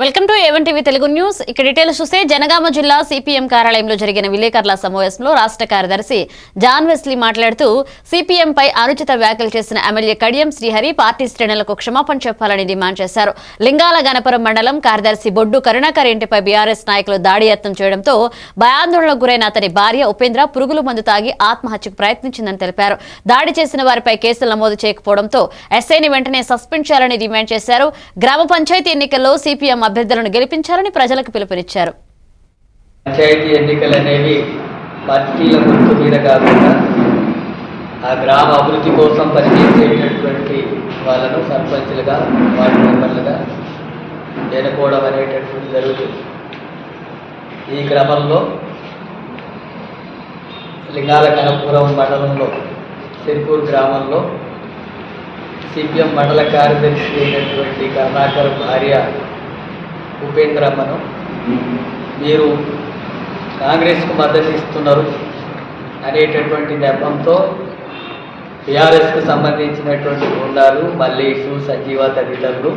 Welcome to A one TV Telugu news. ఇక details చూస్తే జనగామ జిల్లా సిపిఎం కార్యాలయంలో జరిగిన విలేకరుల సమావేశంలో రాష్ట్ర కార్యదర్శి జాన్ వెస్లీ మాట్లాడుతూ సిపిఎం పై అనుచిత వ్యాఖ్యలు చేసిన ఎమ్మెల్యే కడియం శ్రీహరి పార్టీ శ్రేణులకు క్షమాపణ చెప్పాలని డిమాండ్ చేశారు. లింగాల గణపురం మండలం కార్యదర్శి బొడ్డు కరుణాకర్ ఇంటిపై బీఆర్ఎస్ నాయకులు దాడి యత్నం చేయడంతో భయాందోళనకు గురైన అతని భార్య ఉపేంద్ర పురుగుల మందు తాగి ఆత్మహత్యకు ప్రయత్నించిందని తెలిపారు. దాడి చేసిన వారిపై కేసులు నమోదు చేయకపోవడంతో ఎస్ఐని వెంటనే సస్పెండ్ చేయాలని డిమాండ్ చేశారు. గ్రామ పంచాయతీ ఎన్నికల్లో సిపిఎం అభ్యర్థులను గెలిపించాలని ప్రజలకు పిలుపునిచ్చారు. పంచాయతీ ఎన్నికలు అనేవి పార్టీల గుర్తు మీద కాకుండా ఆ గ్రామ అభివృద్ధి కోసం పనిచేసేటటువంటి వాళ్ళను సర్పంచ్లుగా వార్డు మెంబర్లుగా ఎన్నుకోవడం అనేటటువంటి జరుగుతుంది. ఈ క్రమంలో లింగాల కనపురం మండలంలో సిర్పూర్ గ్రామంలో సిపిఎం మండల కార్యదర్శి అయినటువంటి కరుణాకర్ భార్య ఉపేంద్రమ్మను మీరు కాంగ్రెస్కు మద్దతు ఇస్తున్నారు అనేటటువంటి నెపంతో టీఆర్ఎస్కు సంబంధించినటువంటి బృందాలు మల్లేషు సజీవ తదితరులు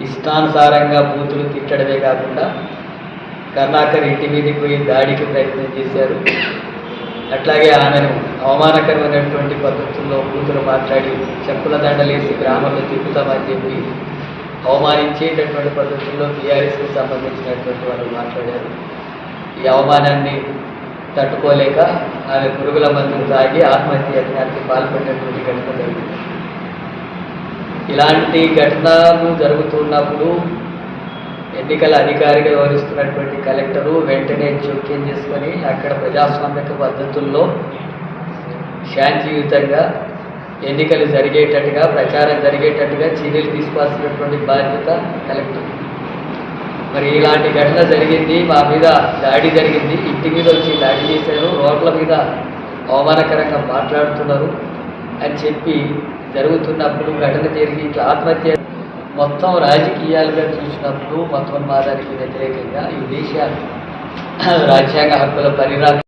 ఇష్టానుసారంగా బూతులు తిట్టడమే కాకుండా కర్ణాకర్ ఇంటి మీదకి పోయి దాడికి ప్రయత్నం చేశారు. అట్లాగే ఆమెను అవమానకరమైనటువంటి పద్ధతుల్లో బూతులు మాట్లాడి చెప్పుల దండలేసి గ్రామంలో తిప్పుతామని చెప్పి అవమానించేటటువంటి పద్ధతుల్లో టీఆర్ఎస్కి సంబంధించినటువంటి వాళ్ళు మాట్లాడారు. ఈ అవమానాన్ని తట్టుకోలేక ఆమె పురుగుల మందులు తాగి ఆత్మహత్య యజ్ఞానికి పాల్పడినటువంటి ఘటన జరిగింది. ఇలాంటి ఘటనలు జరుగుతున్నప్పుడు ఎన్నికల అధికారిగా వివరిస్తున్నటువంటి కలెక్టరు వెంటనే జోక్యం చేసుకొని అక్కడ ప్రజాస్వామిక పద్ధతుల్లో శాంతియుతంగా ఎన్నికలు జరిగేటట్టుగా ప్రచారం జరిగేటట్టుగా చర్యలు తీసుకోవాల్సినటువంటి బాధ్యత కలెక్టర్. మరి ఇలాంటి ఘటన జరిగింది మా మీద దాడి జరిగింది ఇంటి మీద వచ్చి దాడి చేశారు రోడ్ల మీద అవమానకరంగా మాట్లాడుతున్నారు అని చెప్పి జరుగుతున్నప్పుడు ఘటన జరిగి ఇట్లా ఆత్మహత్య మొత్తం రాజకీయాలుగా చూసినప్పుడు మొత్తం మాదానికి వ్యతిరేకంగా ఈ దేశ రాజ్యాంగ హక్కుల పరిరా